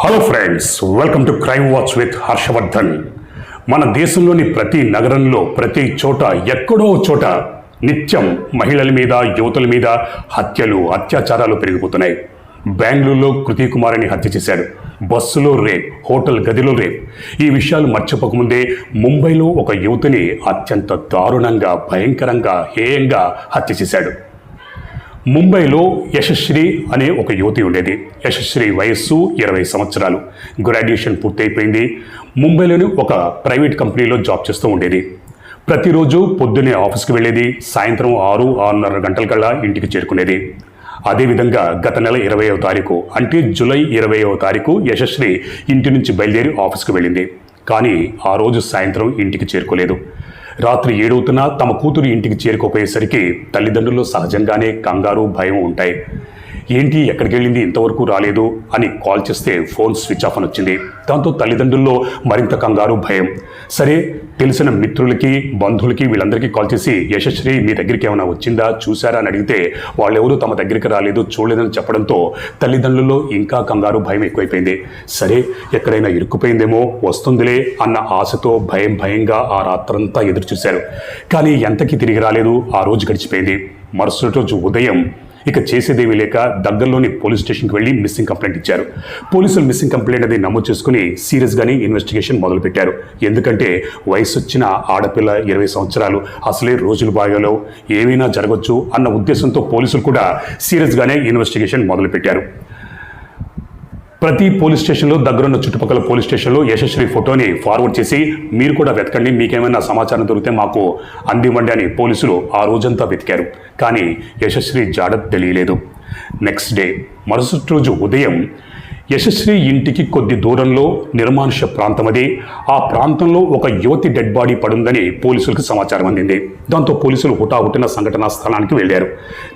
Hello friends welcome to Crime Watch with Harshavardhan మన దేశంలోని ప్రతి నగరంలో ప్రతి చోట ఎక్కడో చోట నిత్యం మహిళల మీద యువతుల మీద హత్యలు అత్యాచారాలు పెరిగిపోతున్నాయి. బెంగళూరులో కృతి కుమార్ని హత్య చేశాడు బస్సులో రేప్ హోటల్ గదిలో రేప్. ఈ విషయాలు మర్చిపోకముందే ముంబైలో ఒక యువతిని అత్యంత దారుణంగా భయంకరంగా హేయంగా హత్య చేశాడు. ముంబైలో యశశ్రీ అనే ఒక యువతి ఉండేది. యశశ్రీ వయస్సు ఇరవై సంవత్సరాలు. గ్రాడ్యుయేషన్ పూర్తయిపోయింది. ముంబైలోని ఒక ప్రైవేట్ కంపెనీలో జాబ్ చేస్తూ ఉండేది. ప్రతిరోజు పొద్దున్నే ఆఫీస్కి వెళ్ళేది. సాయంత్రం ఆరు ఆరున్నర గంటల కల్లా ఇంటికి చేరుకునేది. అదేవిధంగా గత నెల ఇరవైవ తారీఖు అంటే జూలై ఇరవైవ తారీఖు యశశ్రీ ఇంటి నుంచి బయలుదేరి ఆఫీస్కి వెళ్ళింది. కానీ ఆ రోజు సాయంత్రం ఇంటికి చేరుకోలేదు. రాత్రి ఏడవుతున్నా తమ కూతురు ఇంటికి చేరుకోపోయేసరికి తల్లిదండ్రులు సహజంగానే కంగారు భయం ఉంటాయి. ఏంటి ఎక్కడికి వెళ్ళింది ఇంతవరకు రాలేదు అని కాల్ చేస్తే ఫోన్ స్విచ్ ఆఫ్ అని వచ్చింది. దాంతో తల్లిదండ్రుల్లో మరింత కంగారు భయం. సరే తెలిసిన మిత్రులకి బంధువులకి వీళ్ళందరికీ కాల్ చేసి యశశ్రీ మీ దగ్గరికి ఏమైనా వచ్చిందా? చూశారా? అని అడిగితే వాళ్ళెవరూ తమ దగ్గరికి రాలేదు చూడలేదని చెప్పడంతో తల్లిదండ్రుల్లో ఇంకా కంగారు భయం ఎక్కువైపోయింది. సరే ఎక్కడైనా ఇరుక్కుపోయిందేమో వస్తుందిలే అన్న ఆశతో భయం భయంగా ఆ రాత్రంతా ఎదురు చూశారు కానీ ఎంతకీ తిరిగి రాలేదు ఆ రోజు గడిచిపోయింది. మరుసటి రోజు ఉదయం ఇక చేసేదేమీ లేక దగ్గరలోని పోలీస్ స్టేషన్కి వెళ్ళి మిస్సింగ్ కంప్లైంట్ ఇచ్చారు. పోలీసులు మిస్సింగ్ కంప్లైంట్ అది నమోదు చేసుకుని సీరియస్గానే ఇన్వెస్టిగేషన్ మొదలుపెట్టారు. ఎందుకంటే వయసు వచ్చిన ఆడపిల్ల ఇరవై సంవత్సరాలు అసలే రోజులు బాగాలో ఏమైనా జరగవచ్చు అన్న ఉద్దేశంతో పోలీసులు కూడా సీరియస్గానే ఇన్వెస్టిగేషన్ మొదలుపెట్టారు. ప్రతి పోలీస్ స్టేషన్లో దగ్గరున్న చుట్టుపక్కల పోలీస్ స్టేషన్లో యశస్వి ఫోటోని ఫార్వర్డ్ చేసి మీరు కూడా వెతకండి మీకేమైనా సమాచారం దొరికితే మాకు అందివ్వండి అని పోలీసులు ఆ రోజంతా వెతికారు. కానీ యశస్వి జాడ తెలియలేదు. నెక్స్ట్ డే మరుసటి రోజు ఉదయం యశస్వి ఇంటికి కొద్ది దూరంలో నిర్మానుష ప్రాంతం అది. ఆ ప్రాంతంలో ఒక యువతి డెడ్ బాడీ పడుందని పోలీసులకు సమాచారం అందింది. దాంతో పోలీసులు హుటాహుటిన సంఘటనా స్థలానికి వెళ్ళారు.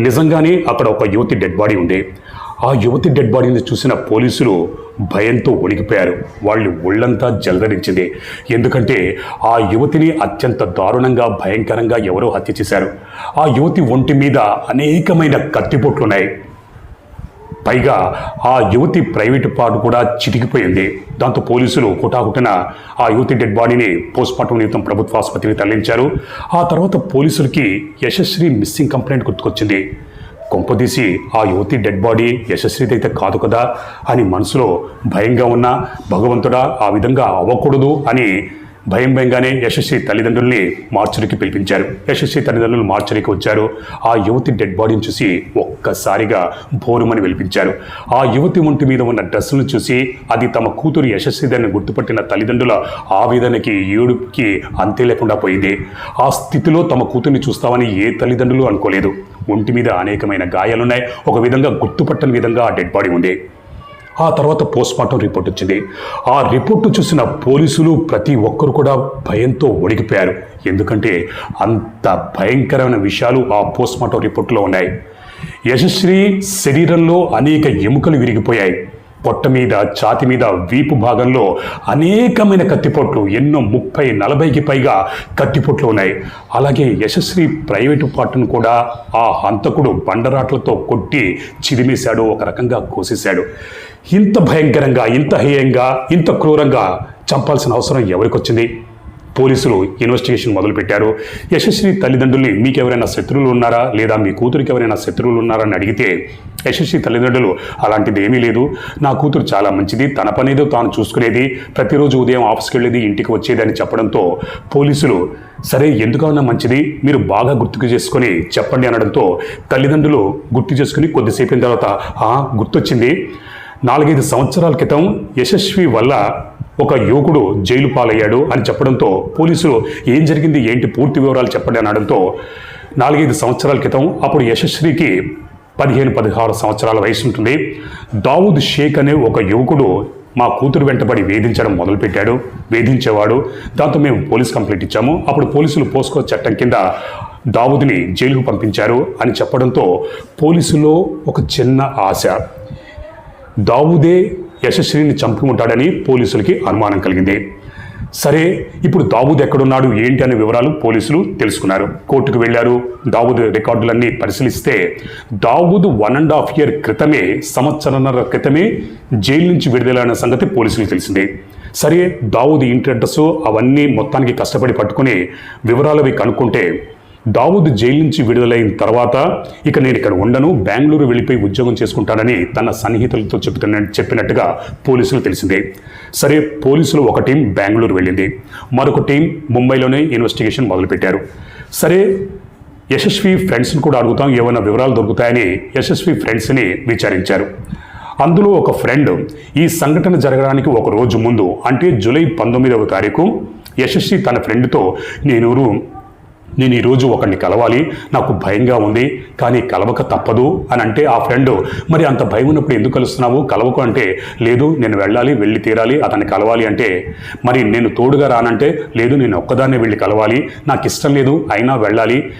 నిజంగానే అక్కడ ఒక యువతి డెడ్ బాడీ ఉంది. ఆ ఆ యువతి డెడ్ బాడీని చూసిన పోలీసులు భయంతో వణికిపోయారు. వాళ్ళు ఒళ్ళంతా జలదరించింది. ఎందుకంటే ఆ యువతిని అత్యంత దారుణంగా భయంకరంగా ఎవరో హత్య చేశారు. ఆ యువతి ఒంటి మీద అనేకమైన కత్తిపోట్లున్నాయి. పైగా ఆ యువతి ప్రైవేటు పాటు కూడా చితికిపోయింది. దాంతో పోలీసులు హుటాహుటిన ఆ యువతి డెడ్ బాడీని పోస్ట్మార్టం నిమిత్తం ప్రభుత్వ ఆసుపత్రికి తరలించారు. ఆ తర్వాత పోలీసులకి యశస్వి మిస్సింగ్ కంప్లైంట్ గుర్తుకొచ్చింది. కొంపదీసి ఆ యువతి డెడ్ బాడీ యశస్విదైతే కాదు కదా అని మనసులో భయంగా ఉన్న భగవంతుడా ఆ విధంగా అవ్వకూడదు అని భయం భయంగానే యశస్వి తల్లిదండ్రుల్ని మార్చరికి పిలిపించారు. యశస్వి తల్లిదండ్రులు మార్చరికి వచ్చారు. ఆ యువతి డెడ్ బాడీని చూసి ఒక్కసారిగా బోరుమని వెలిపించారు ఆ యువతి ఒంటి మీద ఉన్న డ్రెస్సులను చూసి అది తమ కూతురు యశస్విదని గుర్తుపట్టిన తల్లిదండ్రుల ఆవేదనకి ఏడుపుకి అంతే లేకుండా పోయింది. ఆ స్థితిలో తమ కూతుర్ని చూస్తామని ఏ తల్లిదండ్రులు అనుకోలేదు. ఒంటి మీద అనేకమైన గాయాలున్నాయి. ఒక విధంగా గుర్తుపట్టని విధంగా ఆ డెడ్ బాడీ ఉంది. ఆ తర్వాత పోస్ట్మార్టం రిపోర్ట్ వచ్చింది. ఆ రిపోర్టు చూసిన పోలీసులు ప్రతి ఒక్కరు కూడా భయంతో ఒడిగిపోయారు. ఎందుకంటే అంత భయంకరమైన విషయాలు ఆ పోస్ట్మార్టం రిపోర్ట్లో ఉన్నాయి. యశస్వి శరీరంలో అనేక ఎముకలు విరిగిపోయాయి. పొట్ట మీద ఛాతి మీద వీపు భాగంలో అనేకమైన కత్తిపోట్లు ఎన్నో ముప్పై నలభైకి పైగా కత్తిపోట్లు ఉన్నాయి. అలాగే యశస్వి ప్రైవేటు పార్ట్ను కూడా ఆ హంతకుడు బండరాట్లతో కొట్టి చిదిమేశాడు ఒక రకంగా కోసేశాడు. ఇంత భయంకరంగా ఇంత హేయంగా ఇంత క్రూరంగా చంపాల్సిన అవసరం ఎవరికి వచ్చింది పోలీసులు ఇన్వెస్టిగేషన్ మొదలుపెట్టారు. యశస్వి తల్లిదండ్రుల్ని మీకు ఎవరైనా శత్రువులు ఉన్నారా? లేదా మీ కూతురికి ఎవరైనా శత్రువులు ఉన్నారా అని అడిగితే యశస్వి తల్లిదండ్రులు అలాంటిది ఏమీ లేదు. నా కూతురు చాలా మంచిది. తన పనేదో తాను చూసుకునేది. ప్రతిరోజు ఉదయం ఆఫీస్కి వెళ్ళేది ఇంటికి వచ్చేది అని చెప్పడంతో పోలీసులు సరే ఎందుకన్నా మంచిది? మీరు బాగా గుర్తుకు చేసుకొని చెప్పండి అనడంతో తల్లిదండ్రులు గుర్తు చేసుకుని కొద్దిసేపు తర్వాత గుర్తొచ్చింది. నాలుగైదు సంవత్సరాల క్రితం యశస్వి వల్ల ఒక యువకుడు జైలు పాలయ్యాడు అని చెప్పడంతో పోలీసులు ఏం జరిగింది ఏంటి పూర్తి వివరాలు చెప్పండి అనడంతో నాలుగైదు సంవత్సరాల క్రితం అప్పుడు యశస్వికి పదిహేను పదహారు సంవత్సరాల వయసు ఉంటుంది. దావుద్ షేక్ అనే ఒక యువకుడు మా కూతురు వెంటబడి వేధించడం మొదలుపెట్టాడు. వేధించేవాడు. దాంతో మేము పోలీస్ కంప్లైంట్ ఇచ్చాము. అప్పుడు పోలీసులు పోస్కో చట్టం కింద దావుద్ని జైలుకు పంపించారు అని చెప్పడంతో పోలీసులో ఒక చిన్న ఆశ. దావుదే యశస్విని చంపుకుంటాడని ఉంటాడని పోలీసులకి అనుమానం కలిగింది. సరే ఇప్పుడు దావూద్ ఎక్కడున్నాడు? ఏంటి అనే వివరాలు పోలీసులు తెలుసుకున్నారు. కోర్టుకు వెళ్ళారు. దావూద్ రికార్డులన్నీ పరిశీలిస్తే Dawood one and half year క్రితమే సంవత్సరన్నర క్రితమే జైలు నుంచి విడుదలైన సంగతి పోలీసులకు తెలిసింది. సరే దావూద్ ఇంటి అడ్రస్ అవన్నీ మొత్తానికి కష్టపడి పట్టుకుని వివరాలు అవి కనుక్కుంటే దావుద్ జైలు నుంచి విడుదలైన తర్వాత ఇక నేను ఇక్కడ ఉండను బెంగళూరు వెళ్ళిపోయి ఉద్యోగం చేసుకుంటానని తన సన్నిహితులతో చెప్తున్న చెప్పినట్టుగా పోలీసులు తెలిసిందే. సరే పోలీసులు ఒక టీం బెంగళూరు వెళ్ళింది. మరొక టీం ముంబైలోనే ఇన్వెస్టిగేషన్ మొదలుపెట్టారు. సరే యశస్వి ఫ్రెండ్స్ని కూడా అడుగుతాం ఏమైనా వివరాలు దొరుకుతాయని యశస్వి ఫ్రెండ్స్ని విచారించారు. అందులో ఒక ఫ్రెండ్ ఈ సంఘటన జరగడానికి ఒక రోజు ముందు అంటే జూలై పంతొమ్మిదవ తారీఖు యశస్వి తన ఫ్రెండ్తో నేను నేను ఈరోజు ఒకరిని కలవాలి. నాకు భయంగా ఉంది. కానీ కలవక తప్పదు అని అంటే ఆ ఫ్రెండ్ మరి అంత భయం ఉన్నప్పుడు ఎందుకు కలుస్తున్నావు? కలవకు అంటే లేదు నేను వెళ్ళాలి వెళ్ళి తీరాలి అతన్ని కలవాలి అంటే మరి నేను తోడుగా రానంటే లేదు నేను ఒక్కదాన్నే వెళ్ళి కలవాలి. నాకు ఇష్టం లేదు అయినా వెళ్ళాలి.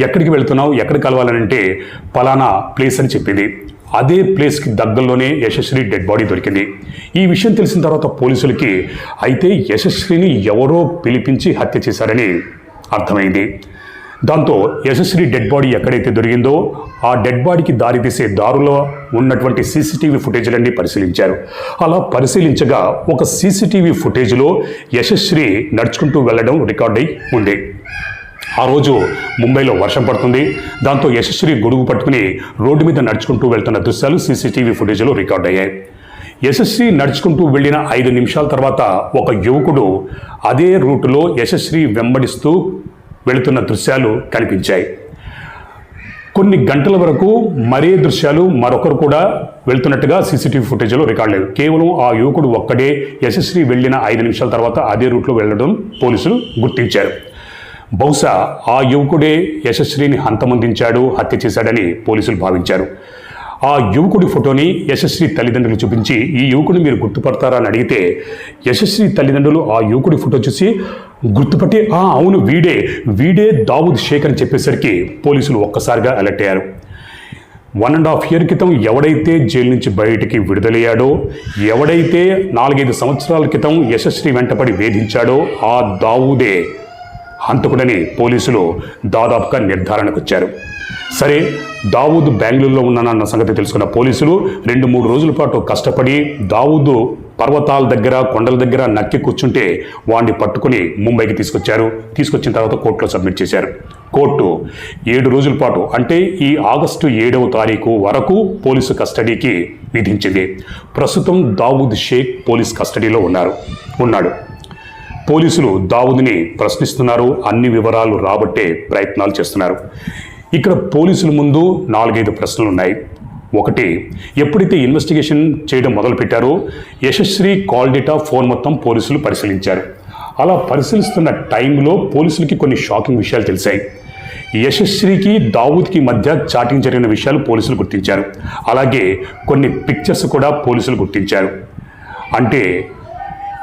ఎక్కడికి వెళ్తున్నావు? ఎక్కడికి కలవాలని అంటే పలానా ప్లేస్ అని చెప్పింది. అదే ప్లేస్కి దగ్గరలోనే యశస్వి డెడ్ బాడీ దొరికింది. ఈ విషయం తెలిసిన తర్వాత పోలీసులకి అయితే యశస్విని ఎవరో పిలిపించి హత్య చేశారని అర్థమైంది. దాంతో యశస్వి డెడ్ బాడీ ఎక్కడైతే దొరికిందో ఆ డెడ్ బాడీకి దారితీసే దారులో ఉన్నటువంటి సీసీటీవీ ఫుటేజ్లన్నీ పరిశీలించారు. అలా పరిశీలించగా ఒక సీసీటీవీ ఫుటేజ్లో యశస్వి నడుచుకుంటూ వెళ్ళడం రికార్డ్ అయి ఉంది. ఆ రోజు ముంబైలో వర్షం పడుతుంది. దాంతో యశస్వి గొడుగు పట్టుకుని రోడ్డు మీద నడుచుకుంటూ వెళ్తున్న దృశ్యాలు సీసీటీవీ ఫుటేజ్లో రికార్డ్ అయ్యాయి యశస్వి నడుచుకుంటూ వెళ్ళిన ఐదు నిమిషాల తర్వాత ఒక యువకుడు అదే రూటులో యశస్వి వెంబడిస్తూ వెళుతున్న దృశ్యాలు కనిపించాయి. కొన్ని గంటల వరకు మరే దృశ్యాలు మరొకరు కూడా వెళ్తున్నట్టుగా సీసీటీవీ ఫుటేజ్లో రికార్డ్ లేదు. కేవలం ఆ యువకుడు ఒక్కడే యశస్వి వెళ్ళిన ఐదు నిమిషాల తర్వాత అదే రూట్లో వెళ్ళడం పోలీసులు గుర్తించారు. బహుశా ఆ యువకుడే యశస్విని హంతమందించాడు హత్య చేశాడని పోలీసులు భావించారు. ఆ యువకుడి ఫోటోని యశస్వి తల్లిదండ్రులు చూపించి ఈ యువకుడు మీరు గుర్తుపడతారా అని అడిగితే యశస్వి తల్లిదండ్రులు ఆ యువకుడి ఫోటో చూసి గుర్తుపట్టి ఆ అవును వీడే వీడే దావుద్ షేక్ అని చెప్పేసరికి పోలీసులు ఒక్కసారిగా అలర్ట్ అయ్యారు. వన్ అండ్ హాఫ్ ఇయర్ క్రితం ఎవడైతే జైలు నుంచి బయటికి విడుదలయ్యాడో ఎవడైతే నాలుగైదు సంవత్సరాల క్రితం యశస్వి వెంటపడి వేధించాడో ఆ దావుదే హంతకుడని పోలీసులు దాదాపుగా నిర్ధారణకు వచ్చారు సరే దావూద్ బెంగళూరులో ఉన్నానన్న సంగతి తెలుసుకున్న పోలీసులు రెండు మూడు రోజుల పాటు కష్టపడి దావూదు పర్వతాల దగ్గర కొండల దగ్గర నక్కి కూర్చుంటే వాడిని పట్టుకుని ముంబైకి తీసుకొచ్చారు. తీసుకొచ్చిన తర్వాత కోర్టులో సబ్మిట్ చేశారు. కోర్టు ఏడు రోజుల పాటు అంటే ఈ ఆగస్టు ఏడవ తారీఖు వరకు పోలీసు కస్టడీకి విధించింది. ప్రస్తుతం దావూద్ షేక్ పోలీస్ కస్టడీలో ఉన్నారు ఉన్నాడు. పోలీసులు దావుద్ని ప్రశ్నిస్తున్నారు. అన్ని వివరాలు రాబట్టే ప్రయత్నాలు చేస్తున్నారు. ఇక్కడ పోలీసుల ముందు నాలుగైదు ప్రశ్నలు ఉన్నాయి. ఒకటి ఎప్పుడైతే ఇన్వెస్టిగేషన్ చేయడం మొదలుపెట్టారో యశస్వి కాల్ డేటా ఫోన్ మొత్తం పోలీసులు పరిశీలించారు. అలా పరిశీలిస్తున్న టైంలో పోలీసులకి కొన్ని షాకింగ్ విషయాలు తెలిసాయి. యశస్వికి దావూద్కి మధ్య చాటింగ్ జరిగిన విషయాలు పోలీసులు గుర్తించారు. అలాగే కొన్ని పిక్చర్స్ కూడా పోలీసులు గుర్తించారు. అంటే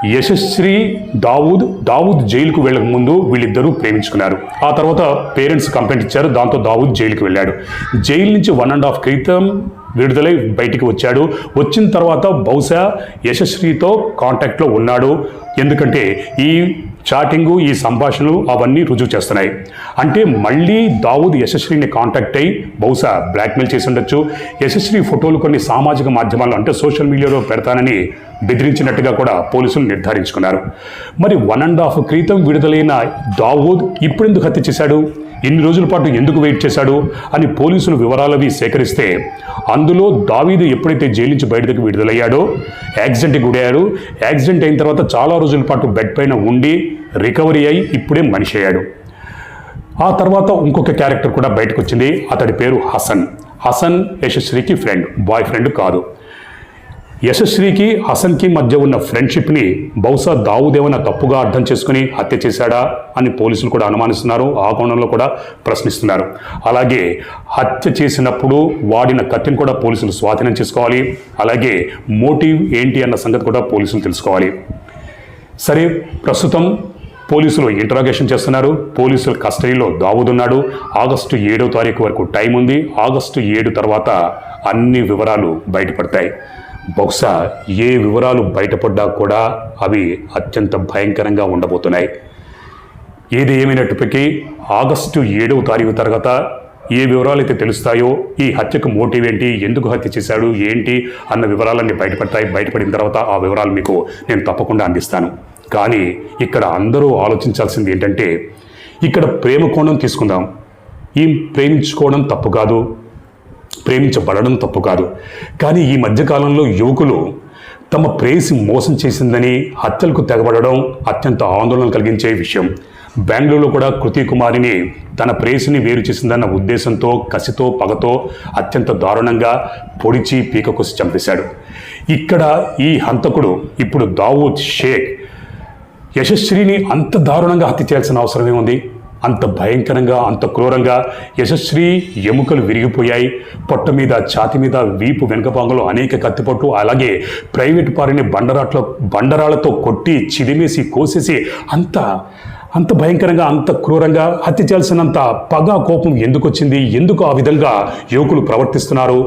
యశస్శ్రీ దావూద్ దావూద్ జైలుకు వెళ్ళక ముందు వీళ్ళిద్దరూ ప్రేమించుకున్నారు. ఆ తర్వాత పేరెంట్స్ కంప్లైంట్ ఇచ్చారు దాంతో దావూద్ జైలుకి వెళ్ళాడు. జైలు నుంచి వన్ అండ్ హాఫ్ క్రితం విడుదలై బయటికి వచ్చాడు. వచ్చిన తర్వాత బహుశా యశస్వితో కాంటాక్ట్లో ఉన్నాడు. ఎందుకంటే ఈ చాటింగు ఈ సంభాషణలు అవన్నీ రుజువు చేస్తున్నాయి. అంటే మళ్ళీ దావూద్ యశస్విని కాంటాక్ట్ అయ్యి బహుశా బ్లాక్మెయిల్ చేసి ఉండొచ్చు. యశస్వి ఫోటోలు కొన్ని సామాజిక మాధ్యమాల్లో అంటే సోషల్ మీడియాలో పెడతానని బెదిరించినట్టుగా కూడా పోలీసులు నిర్ధారించుకున్నారు. మరి వన్ అండ్ హాఫ్ క్రితం విడుదలైన దావూద్ ఇప్పుడెందుకు హత్య చేశాడు? ఇన్ని రోజుల పాటు ఎందుకు వెయిట్ చేశాడు అని పోలీసులు వివరాలవి సేకరిస్తే అందులో దావీదు ఎప్పుడైతే జైలు నుంచి బయటకు విడుదలయ్యాడో యాక్సిడెంట్కి గురయ్యాడు. యాక్సిడెంట్ అయిన తర్వాత చాలా రోజుల పాటు బెడ్ పైన ఉండి రికవరీ అయి ఇప్పుడే మనిషి అయ్యాడు. ఆ తర్వాత ఇంకొక క్యారెక్టర్ కూడా బయటకు వచ్చింది అతడి పేరు హసన్. హసన్ యశస్వికి ఫ్రెండ్ బాయ్ ఫ్రెండ్ కాదు. యశస్వికి హసన్కి మధ్య ఉన్న ఫ్రెండ్షిప్ని బహుశా దావుదేవన తప్పుగా అర్థం చేసుకుని హత్య చేశాడా అని పోలీసులు కూడా అనుమానిస్తున్నారు ఆ కోణంలో కూడా ప్రశ్నిస్తున్నారు. అలాగే హత్య చేసినప్పుడు వాడిన కత్తిని కూడా పోలీసులు స్వాధీనం చేసుకోవాలి అలాగే మోటివ్ ఏంటి అన్న సంగతి కూడా పోలీసులు తెలుసుకోవాలి. సరే ప్రస్తుతం పోలీసులు ఇంటరాగేషన్ చేస్తున్నారు పోలీసుల కస్టడీలో దావుదున్నాడు ఆగస్టు ఏడో తారీఖు వరకు టైం ఉంది ఆగస్టు ఏడు తర్వాత అన్ని వివరాలు బయటపడతాయి. బహుశా ఏ వివరాలు బయటపడ్డా కూడా అవి అత్యంత భయంకరంగా ఉండబోతున్నాయి. ఏది ఏమైనప్పటికీ ఆగస్టు ఏడవ తారీఖు తర్వాత ఏ వివరాలు అయితే తెలుస్తాయో ఈ హత్యకు మోటివ్ ఏంటి ఎందుకు హత్య చేశాడు ఏంటి అన్న వివరాలన్నీ బయటపడతాయి. బయటపడిన తర్వాత ఆ వివరాలు మీకు నేను తప్పకుండా అందిస్తాను. కానీ ఇక్కడ అందరూ ఆలోచించాల్సింది ఏంటంటే ఇక్కడ ప్రేమ కోణం తీసుకుందాం. ఈ ప్రేమించుకోవడం తప్పు కాదు. ప్రేమించబడడం తప్పు కాదు. కానీ ఈ మధ్యకాలంలో యువకులు తమ ప్రేయసి మోసం చేసిందని హత్యలకు తెగబడడం అత్యంత ఆందోళన కలిగించే విషయం. బెంగళూరులో కూడా కృతి కుమారిని తన ప్రేయసిని వేరు చేసిందన్న ఉద్దేశంతో కసితో పగతో అత్యంత దారుణంగా పొడిచి పీకకొసి చంపేశాడు. ఇక్కడ ఈ హంతకుడు ఇప్పుడు దావూద్ షేక్ యశస్విని అంత దారుణంగా హత్య చేయాల్సిన అవసరమే ఉంది. అంత భయంకరంగా అంత క్రూరంగా యశస్వి ఎముకలు విరిగిపోయాయి. పొట్ట మీద ఛాతి మీద వీపు వెనుక అనేక కత్తిపట్టు అలాగే ప్రైవేట్ పారిని బండరాట్లో బండరాళ్ళతో కొట్టి చిదిమేసి కోసేసి అంత అంత భయంకరంగా అంత క్రూరంగా హత్య చేయాల్సినంత పగ కోపం ఎందుకు వచ్చింది ఎందుకు ఆ విధంగా యువకులు ప్రవర్తిస్తున్నారు?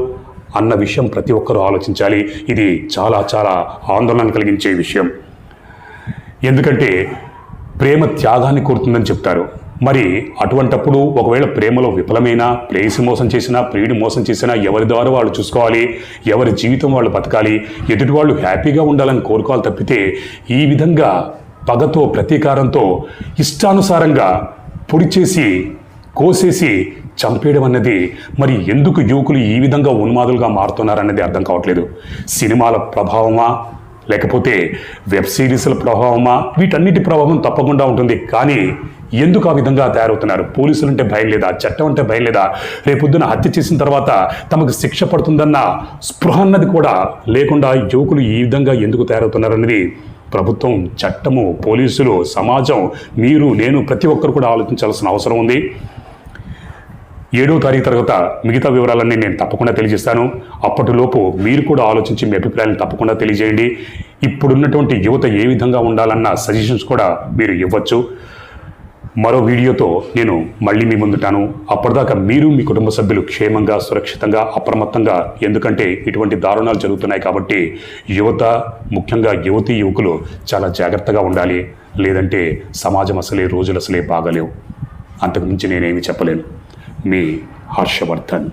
అన్న విషయం ప్రతి ఒక్కరూ ఆలోచించాలి. ఇది చాలా చాలా ఆందోళన కలిగించే విషయం. ఎందుకంటే ప్రేమ త్యాగాన్ని కోరుతుందని చెప్తారు. మరి అటువంటప్పుడు ఒకవేళ ప్రేమలో విఫలమైనా ప్రేయసి మోసం చేసినా ప్రియుడి మోసం చేసినా ఎవరి ద్వారా వాళ్ళు చూసుకోవాలి ఎవరి జీవితం వాళ్ళు బతకాలి ఎదుటి వాళ్ళు హ్యాపీగా ఉండాలని కోరుకోవాలి తప్పితే ఈ విధంగా పగతో ప్రతీకారంతో ఇష్టానుసారంగా పొడి చేసి కోసేసి చంపేయడం అన్నది మరి ఎందుకు యువకులు ఈ విధంగా ఉన్మాదులుగా మారుతున్నారన్నది అర్థం కావట్లేదు. సినిమాల ప్రభావమా లేకపోతే వెబ్ సిరీస్ల ప్రభావమా వీటన్నిటి ప్రభావం తప్పకుండా ఉంటుంది. కానీ ఎందుకు ఆ విధంగా తయారవుతున్నారు? పోలీసులు అంటే భయం లేదా? చట్టం అంటే భయం లేదా? రేపొద్దున హత్య చేసిన తర్వాత తమకు శిక్ష పడుతుందన్న స్పృహ అన్నది కూడా లేకుండా యువకులు ఈ విధంగా ఎందుకు తయారవుతున్నారన్నది ప్రభుత్వం చట్టము పోలీసులు సమాజం మీరు నేను ప్రతి ఒక్కరు కూడా ఆలోచించాల్సిన అవసరం ఉంది. ఏడో తారీఖు తర్వాత మిగతా వివరాలన్నీ నేను తప్పకుండా తెలియజేస్తాను. అప్పటిలోపు మీరు కూడా ఆలోచించి మీ అభిప్రాయాలను తప్పకుండా తెలియజేయండి. ఇప్పుడున్నటువంటి యువత ఏ విధంగా ఉండాలన్న సజెషన్స్ కూడా మీరు ఇవ్వచ్చు. మరో వీడియోతో నేను మళ్ళీ మీ ముందుంటాను. అప్పటిదాకా మీరు మీ కుటుంబ సభ్యులు క్షేమంగా సురక్షితంగా అప్రమత్తంగా ఎందుకంటే ఇటువంటి దారుణాలు జరుగుతున్నాయి కాబట్టి యువత ముఖ్యంగా యువతీ యువకులు చాలా జాగ్రత్తగా ఉండాలి. లేదంటే సమాజం అసలే రోజులు అసలే బాగలేవు. అంతకుమించి నేనేమి చెప్పలేను. మీ హర్షవర్ధన్.